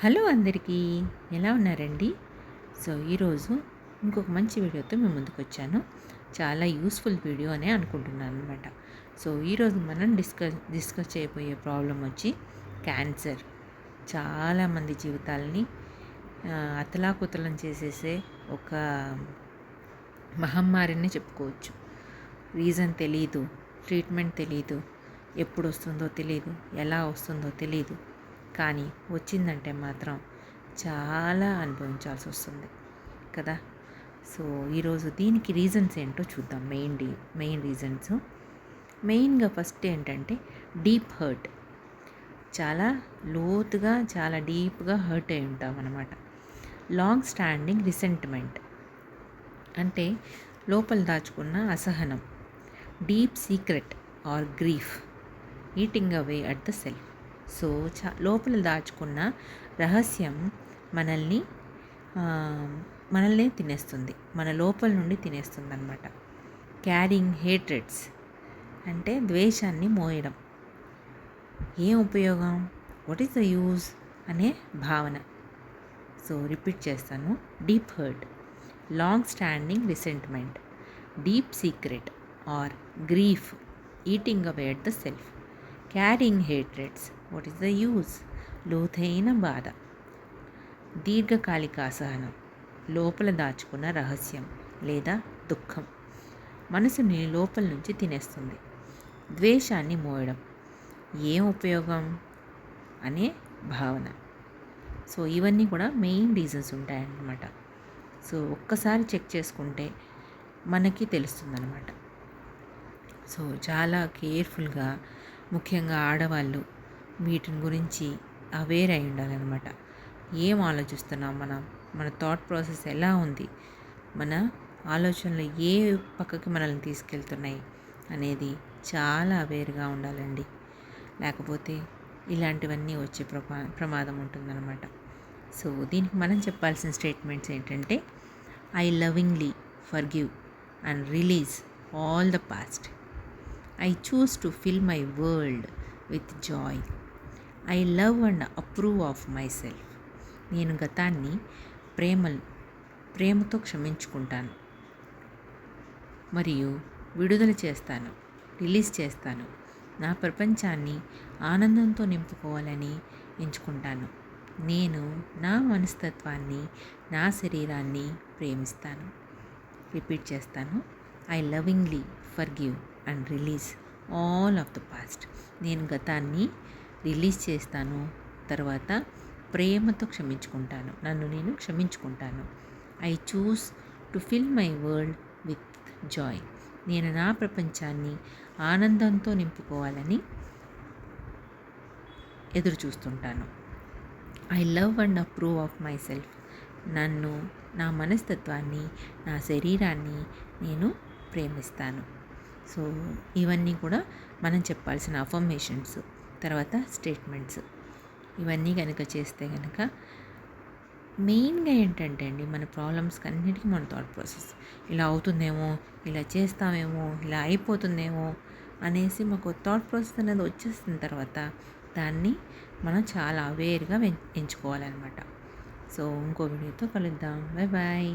Hello అందరికీ ఎలా ఉన్నారండి? సో ఈరోజు ఇంకొక మంచి వీడియోతో మేము ముందుకు వచ్చాను. చాలా యూస్ఫుల్ వీడియో అనే అనుకుంటున్నాను అనమాట సో ఈరోజు మనం డిస్కస్ డిస్కస్ చేయబోయే ప్రాబ్లం వచ్చి క్యాన్సర్. చాలామంది జీవితాలని అతలాకుతలం చేసేసే ఒక మహమ్మారిని చెప్పుకోవచ్చు. రీజన్ తెలియదు ట్రీట్మెంట్ తెలియదు ఎప్పుడు వస్తుందో తెలియదు ఎలా వస్తుందో తెలియదు కానీ వచ్చిందంటే మాత్రం చాలా అనుభవించాల్సి వస్తుంది కదా. సో ఈరోజు దీనికి రీజన్స్ ఏంటో చూద్దాం. మెయిన్ డీ మెయిన్ రీజన్స్ మెయిన్గా ఫస్ట్ ఏంటంటే డీప్ హర్ట్ చాలా లోతుగా చాలా డీప్గా హర్ట్ అయి ఉంటాం అనమాట లాంగ్ స్టాండింగ్ రిసెంట్మెంట్ అంటే లోపల దాచుకున్న అసహనం. Deep secret or grief eating away at the self so చా లోపల దాచుకున్న రహస్యం మనల్ని మనల్ని తినేస్తుంది. మన లోపల నుండి తినేస్తుంది అనమాట క్యారింగ్ హేట్రెడ్స్ అంటే ద్వేషాన్ని మోయడం. ఏం ఉపయోగం? What is the use? అనే భావన. సో రిపీట్ చేస్తాను. Deep hurt long standing resentment deep secret or grief eating away at the self. Carrying hatreds what is the use లోతైన బాధ. దీర్ఘకాలిక అసహనం. లోపల దాచుకున్న రహస్యం లేదా దుఃఖం. మనసుని లోపల నుంచి తినేస్తుంది. ద్వేషాన్ని మోయడం. ఏం ఉపయోగం? అనే భావన. సో ఇవన్నీ కూడా మెయిన్ రీజన్స్ ఉంటాయన్నమాట. సో ఒక్కసారి చెక్ చేసుకుంటే మనకి తెలుస్తుందన్నమాట. సో చాలా కేర్ఫుల్గా ముఖ్యంగా ఆడవాళ్ళు వీటిని గురించి అవేర్ అయి ఉండాలన్నమాట. ఏం ఆలోచిస్తున్నాం మనం? మన థాట్ ప్రాసెస్ ఎలా ఉంది? మన ఆలోచనలు ఏ పక్కకి మనల్ని తీసుకెళ్తున్నాయి అనేది చాలా అవేర్గా ఉండాలండి. లేకపోతే ఇలాంటివన్నీ వచ్చే ప్రమా ప్రమాదం ఉంటుందన్నమాట. సో దీనికి మనం చెప్పాల్సిన స్టేట్మెంట్స్ ఏంటంటే I lovingly forgive and release all the past I choose to fill my world with joy I love and approve of myself నేను గతాన్ని ప్రేమ ప్రేమతో క్షమించుకుంటాను. మరియు విడుదల చేస్తాను రిలీజ్ చేస్తాను. నా ప్రపంచాన్ని ఆనందంతో నింపుకోవాలని ఎంచుకుంటాను. నేను నా మనస్తత్వాన్ని నా శరీరాన్ని ప్రేమిస్తాను. రిపీట్ చేస్తాను. I lovingly forgive and release all of the past. నేను గతాన్ని రిలీజ్ చేస్తాను. తర్వాత ప్రేమతో క్షమించుకుంటాను. నన్ను నేను క్షమించుకుంటాను. I choose to fill my world with joy. నేను నా ప్రపంచాన్ని ఆనందంతో నింపుకోవాలని ఎదురు చూస్తుంటాను. I love and approve of myself. నన్ను నా మనస్తత్వాన్ని నా శరీరాన్ని నేను ప్రేమిస్తాను. సో ఇవన్నీ కూడా మనం చెప్పాల్సిన అఫర్మేషన్స్. తర్వాత స్టేట్మెంట్స్. ఇవన్నీ కనుక చేస్తే కనుక మెయిన్గా ఏంటంటే అండి మన ప్రాబ్లమ్స్కి అన్నిటికీ మన థాట్ ప్రాసెస్. ఇలా అవుతుందేమో ఇలా చేస్తామేమో ఇలా అయిపోతుందేమో అనేసి మాకు థాట్ ప్రాసెస్ అనేది వచ్చేసిన తర్వాత దాన్ని మనం చాలా అవేర్గా ఎంచుకోవాలన్నమాట. సో ఇంకో వీడియోతో కలుద్దాం. Bye bye